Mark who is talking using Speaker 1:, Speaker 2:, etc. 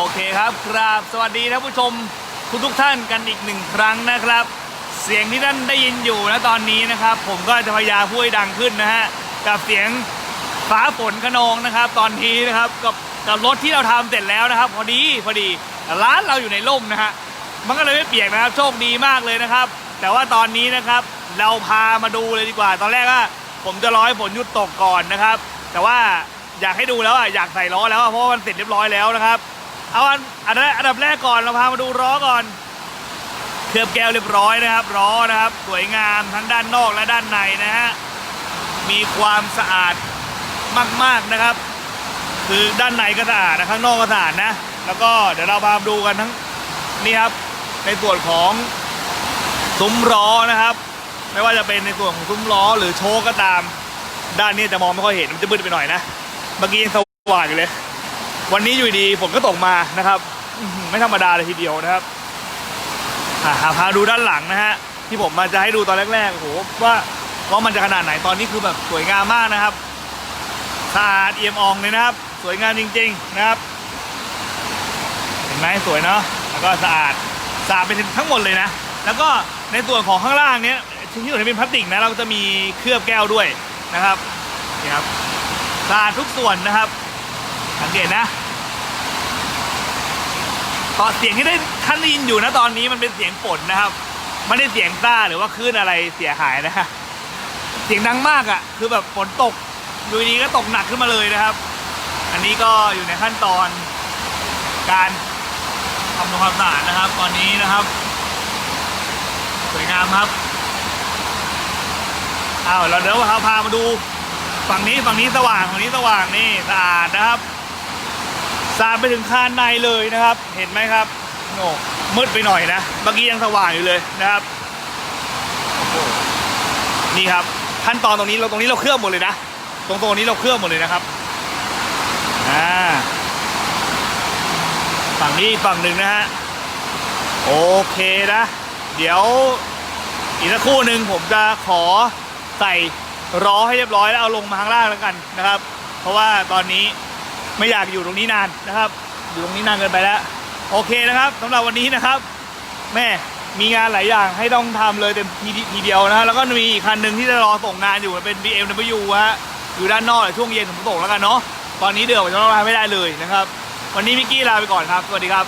Speaker 1: โอเคครับครับสวัสดีท่านผู้ชมทุกทุกท่านกันอีกหนึ่งครั้งนะครับ เสียงที่ท่านได้ยินอยู่นะตอนนี้นะครับ ผมก็จะพยายามพูดดังขึ้นนะฮะกับเสียงฟ้าฝนขนองนะครับ ตอนนี้นะครับกับกับรถที่เราทำเสร็จแล้วนะครับ พอดีพอดีร้านเราอยู่ในร่มนะฮะมันก็เลยไม่เปียกนะครับโชคดีมากเลยนะครับ แต่ว่าตอนนี้นะครับเราพามาดูเลยดีกว่า ตอนแรกว่าผมจะรอให้ฝนหยุดตกก่อนนะครับ แต่ว่าอยากให้ดูแล้วอะอยากใส่ล้อแล้วเพราะว่ามันเสร็จเรียบร้อยแล้วนะครับ เอาอันอันแรกอันดับแรกก่อนเราพามาดูล้อก่อน เคลือบแก้วเรียบร้อยนะครับล้อนะครับ สวยงามทั้งด้านนอกและด้านในนะฮะมีความสะอาดมากๆนะครับ คือด้านในก็สะอาดนะข้างนอกก็สะอาดนะ แล้วก็เดี๋ยวเราพามาดูกันทั้งนี่ครับในส่วนของซุ้มล้อนะครับ ไม่ว่าจะเป็นในส่วนของซุ้มล้อหรือโชก็ตาม ด้านนี้จะมองไม่ค่อยเห็นมันจะมืดไปหน่อยนะเมื่อกี้ยังสว่างอยู่เลย วันนี้อยู่ดีฝนก็ตกมานะครับไม่ธรรมดาเลยทีเดียวนะครับอะพาดูด้านหลังนะฮะที่ผมมาจะให้ดูตอนแรกๆโอ้โหว่าว่ามันจะขนาดไหนตอนนี้คือแบบสวยงามมากนะครับสะอาดเอี่ยมอ่องเลยนะครับ สวยงามจริง ๆนะครับ เห็นไหมสวยเนาะแล้วก็สะอาดสะอาดเป็นทั้งหมดเลยนะ แล้วก็ในส่วนของข้างล่างเนี้ยที่ส่วนที่เป็นพลาสติกนะเราจะมีเคลือบแก้วด้วยนะครับนี่ครับสะอาดทุกส่วนนะครับ สังเกตนะตอนเสียงที่ได้ท่านได้ยินอยู่นะตอนนี้มันเป็นเสียงฝนนะครับ ไม่ได้เสียงซ่าหรือว่าคลื่นอะไรเสียหายนะฮะเสียงดังมากอะ่ะ คือแบบฝนตกอยู่ดีก็ตกหนักขึ้นมาเลยนะครับ อันนี้ก็อยู่ในขั้นตอน การทำความสะอาดนะครับ ตอนนี้นะครับ สวยงามครับอ้าวเราเดี๋ยวเราพามาดู ฝั่งนี้ฝั่งนี้สว่างฝั่งนี้สว่างนี่สะอาดนะครับ สะอาดไปถึงคานในเลยนะครับ เห็นไหมครับโอ้มืดไปหน่อยนะ เมื่อกี้ยังสว่างอยู่เลยนะครับ นี่ครับขั้นตอนตรงนี้เราตรงนี้เราเคลือบหมดเลยนะ ตรงตรงนี้เราเคลือบหมดเลยนะครับ อ่า ฝั่งนี้ฝั่งหนึ่งนะฮะ โอเคนะ เดี๋ยวอีกสักครู่หนึ่งผมจะขอใส่ล้อให้เรียบร้อยแล้วเอาลงมาข้างล่างแล้วกันนะครับ เพราะว่าตอนนี้ ไม่อยากอยู่ตรงนี้นานนะครับ อยู่ตรงนี้นานเกินไปแล้ว โอเคนะครับสำหรับวันนี้นะครับ แม่มีงานหลายอย่างให้ต้องทำเลยเต็มทีทีเดียวนะแล้วก็มีอีกคันหนึ่งที่จะรอส่งงานอยู่เป็น BMW ฮะอยู่ด้านนอกช่วงเย็นผมส่งแล้วกันเนาะตอนนี้เดือดผมจะรอไม่ได้เลยนะครับ วันนี้มิกกี้ลาไปก่อนครับ สวัสดีครับ